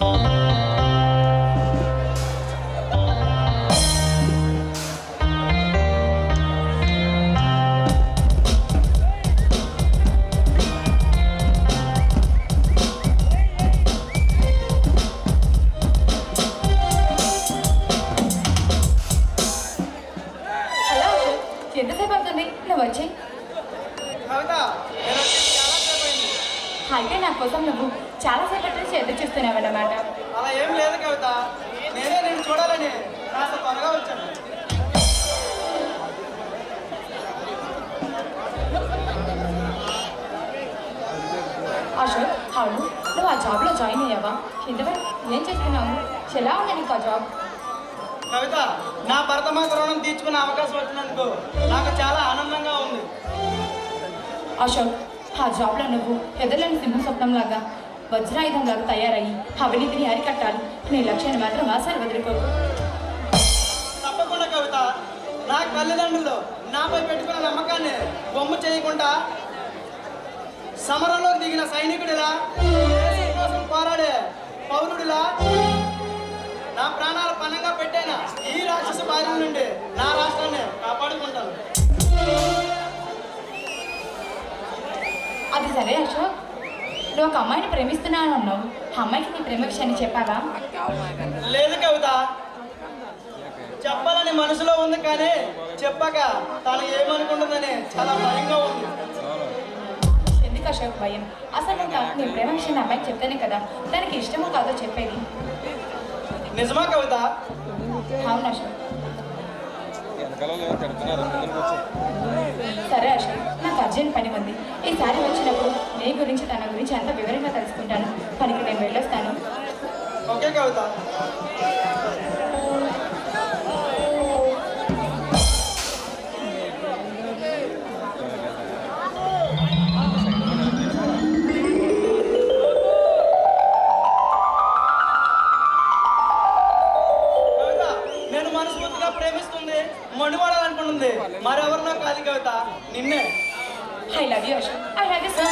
Hello Ashok ఎంతసేపు అవుతుంది నువ్వు వచ్చి కవిత నేను వచ్చి చాలా సేపు అయింది. అయితే నా కోసం నువ్వు చాలాసేపటి నుంచి ఎదురు చూస్తున్నావు అన్నమాట అలా ఏం లేదు కవిత. నేనే నేను చూడాలని కాస్త త్వరగా వచ్చాను. అశోక్ అవును నువ్వు ఆ జాబ్లో జాయిన్ అయ్యావా? ఇంతవరకు ఏం చేస్తున్నావు? ఎలా ఉంది నీకు ఆ జాబ్ కవిత నా భర్త మాత రుణం తీర్చుకునే అవకాశం వచ్చినందుకు నాకు చాలా ఆనందంగా ఉంది. అశోక్ ఆ జాబ్లో నువ్వు ఎదురులేని సింహ స్వప్నంలాగా వజ్రాయుధంలాగా తయారయ్యి అవినీతిని అరికట్టాలి. నీ లక్ష్యాన్ని మాత్రం ఆశాలు వదులుకోకు తప్పకుండా కవిత. నా తల్లిదండ్రులు నాపై పెట్టుకున్న నమ్మకాన్ని బొమ్మ చేయకుండా సమరంలో దిగిన సైనికుడిలా కోసం పోరాడే పౌరుడిలా నా ప్రాణాలు పణంగా పెట్టైన ఈ రాక్షస బారి నుండి నా రాష్ట్రాన్ని కాపాడుకుంటాను. అది సరే అశోక్. నువ్వు ఒక అమ్మాయిని ప్రేమిస్తున్నాను అన్నావు ఆ అమ్మాయికి నీ ప్రేమ విషయాన్ని చెప్పావా? లేదు కవిత. చెప్పాలని మనసులో ఉంది కానీ చెప్పాక తను ఏమనుకుంటుందని చాలా భయంగా ఉంది. ఎందుకు అశోక్ భయం? అసలు తా- నీ ప్రేమ విషయాన్ని అమ్మాయికి చెప్తేనే కదా. దానికి ఇష్టమో కాదో చెప్పేది. నిజమా కవిత? అవును అశోక్. సరే అశోక్ నాకు అర్జెంట్ పని ఉంది. ఈసారి వచ్చినప్పుడు నీ గురించి తన ఓకే కవిత నేను ప్రేమిస్తుంది మణివాడాలనుకుంటుంది మరెవరినో కాదు కవిత? నిన్నే. I love you Ashok I love you so